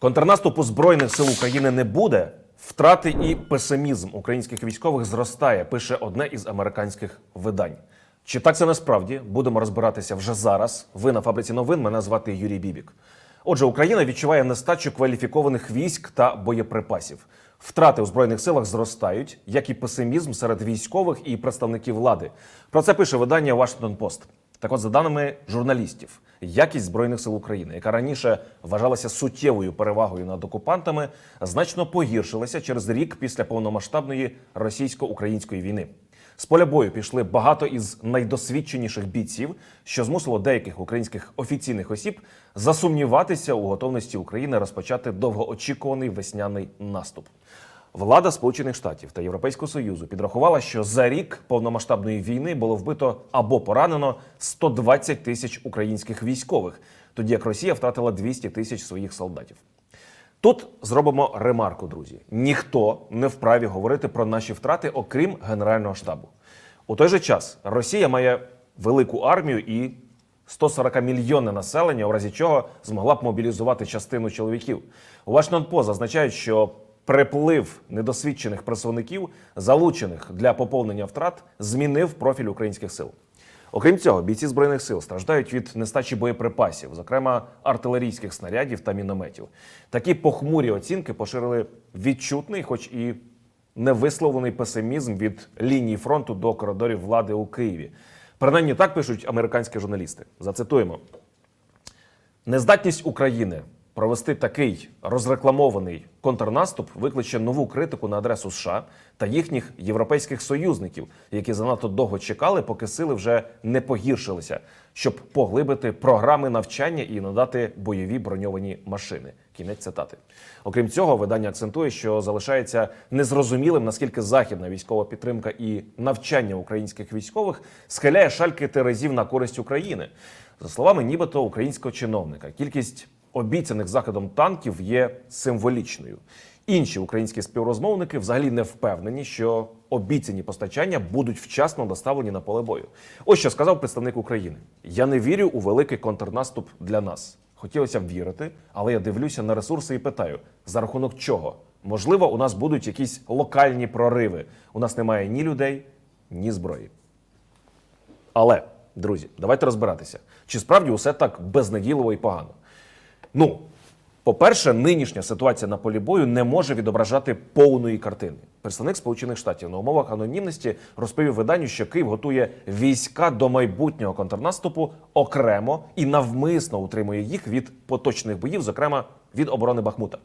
Контрнаступу збройних сил України не буде. Втрати і песимізм українських військових зростає, пише одне із американських видань. Чи так це насправді? Будемо розбиратися вже зараз. Ви на фабриці новин. Мене звати Юрій Бібік. Отже, Україна відчуває нестачу кваліфікованих військ та боєприпасів. Втрати у збройних силах зростають, як і песимізм серед військових і представників влади. Про це пише видання Washington Post. Так от, за даними журналістів, якість збройних сил України, яка раніше вважалася суттєвою перевагою над окупантами, значно погіршилася через рік після повномасштабної російсько-української війни. З поля бою пішли багато із найдосвідченіших бійців, що змусило деяких українських офіційних осіб засумніватися у готовності України розпочати довгоочікуваний весняний наступ. Влада Сполучених Штатів та Європейського Союзу підрахувала, що за рік повномасштабної війни було вбито або поранено 120 тисяч українських військових, тоді як Росія втратила 200 тисяч своїх солдатів. Тут зробимо ремарку, друзі. Ніхто не вправі говорити про наші втрати, окрім Генерального штабу. У той же час Росія має велику армію і 140 мільйонне населення, у разі чого змогла б мобілізувати частину чоловіків. Washington зазначають, що приплив недосвідчених представників, залучених для поповнення втрат, змінив профіль українських сил. Окрім цього, бійці збройних сил страждають від нестачі боєприпасів, зокрема артилерійських снарядів та мінометів. Такі похмурі оцінки поширили відчутний, хоч і невисловлений песимізм від лінії фронту до коридорів влади у Києві. Принаймні так пишуть американські журналісти. Зацитуємо. Нездатність України провести такий розрекламований контрнаступ викличе нову критику на адресу США та їхніх європейських союзників, які занадто довго чекали, поки сили вже не погіршилися, щоб поглибити програми навчання і надати бойові броньовані машини. Кінець цитати. Окрім цього, видання акцентує, що залишається незрозумілим, наскільки західна військова підтримка і навчання українських військових схиляє шальки терезів на користь України. За словами нібито українського чиновника, кількість обіцяних заходом танків є символічною. Інші українські співрозмовники взагалі не впевнені, що обіцяні постачання будуть вчасно доставлені на поле бою. Ось що сказав представник України: я не вірю у великий контрнаступ для нас. Хотілося б вірити, але я дивлюся на ресурси і питаю: за рахунок чого? Можливо, у нас будуть якісь локальні прориви. У нас немає ні людей, ні зброї. Але, друзі, давайте розбиратися, чи справді усе так безнадійливо і погано. Ну, по-перше, нинішня ситуація на полі бою не може відображати повної картини. Представник Сполучених Штатів на умовах анонімності розповів виданню, що Київ готує війська до майбутнього контрнаступу окремо і навмисно утримує їх від поточних боїв, зокрема від оборони Бахмута.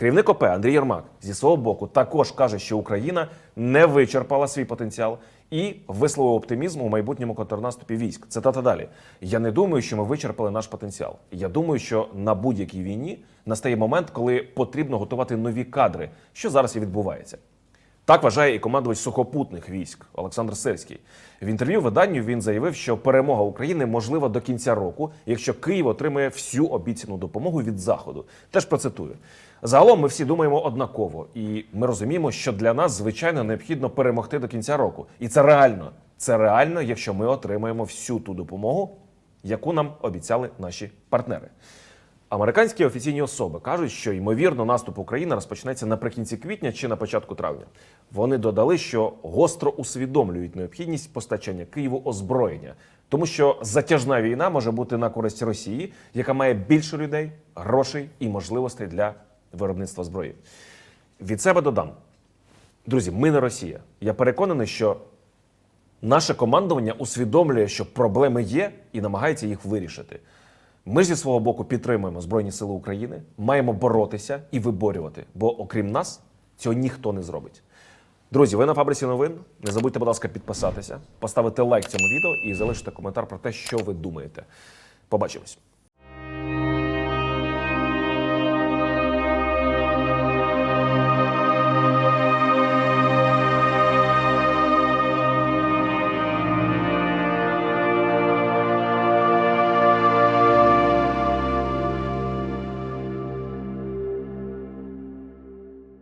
Керівник ОП Андрій Єрмак зі свого боку також каже, що Україна не вичерпала свій потенціал і висловив оптимізм у майбутньому контрнаступі військ. Цитата далі: Я не думаю, що ми вичерпали наш потенціал. Я думаю, що на будь-якій війні настає момент, коли потрібно готувати нові кадри, що зараз і відбувається. Так вважає і командувач сухопутних військ Олександр Сирський. В інтерв'ю виданню він заявив, що перемога України можлива до кінця року, якщо Київ отримає всю обіцяну допомогу від заходу. Теж процитую. Загалом ми всі думаємо однаково, і ми розуміємо, що для нас звичайно необхідно перемогти до кінця року. І це реально. Це реально, якщо ми отримаємо всю ту допомогу, яку нам обіцяли наші партнери. Американські офіційні особи кажуть, що ймовірно наступ України розпочнеться наприкінці квітня чи на початку травня. Вони додали, що гостро усвідомлюють необхідність постачання Києву озброєння, тому що затяжна війна може бути на користь Росії, яка має більше людей, грошей і можливостей для виробництва зброї. Від себе додам, друзі, ми не Росія. Я переконаний, що наше командування усвідомлює, що проблеми є і намагається їх вирішити. Ми зі свого боку підтримуємо Збройні Сили України, маємо боротися і виборювати, бо окрім нас цього ніхто не зробить. Друзі, ви на фабриці новин. Не забудьте, будь ласка, підписатися, поставити лайк цьому відео і залишити коментар про те, що ви думаєте. Побачимось.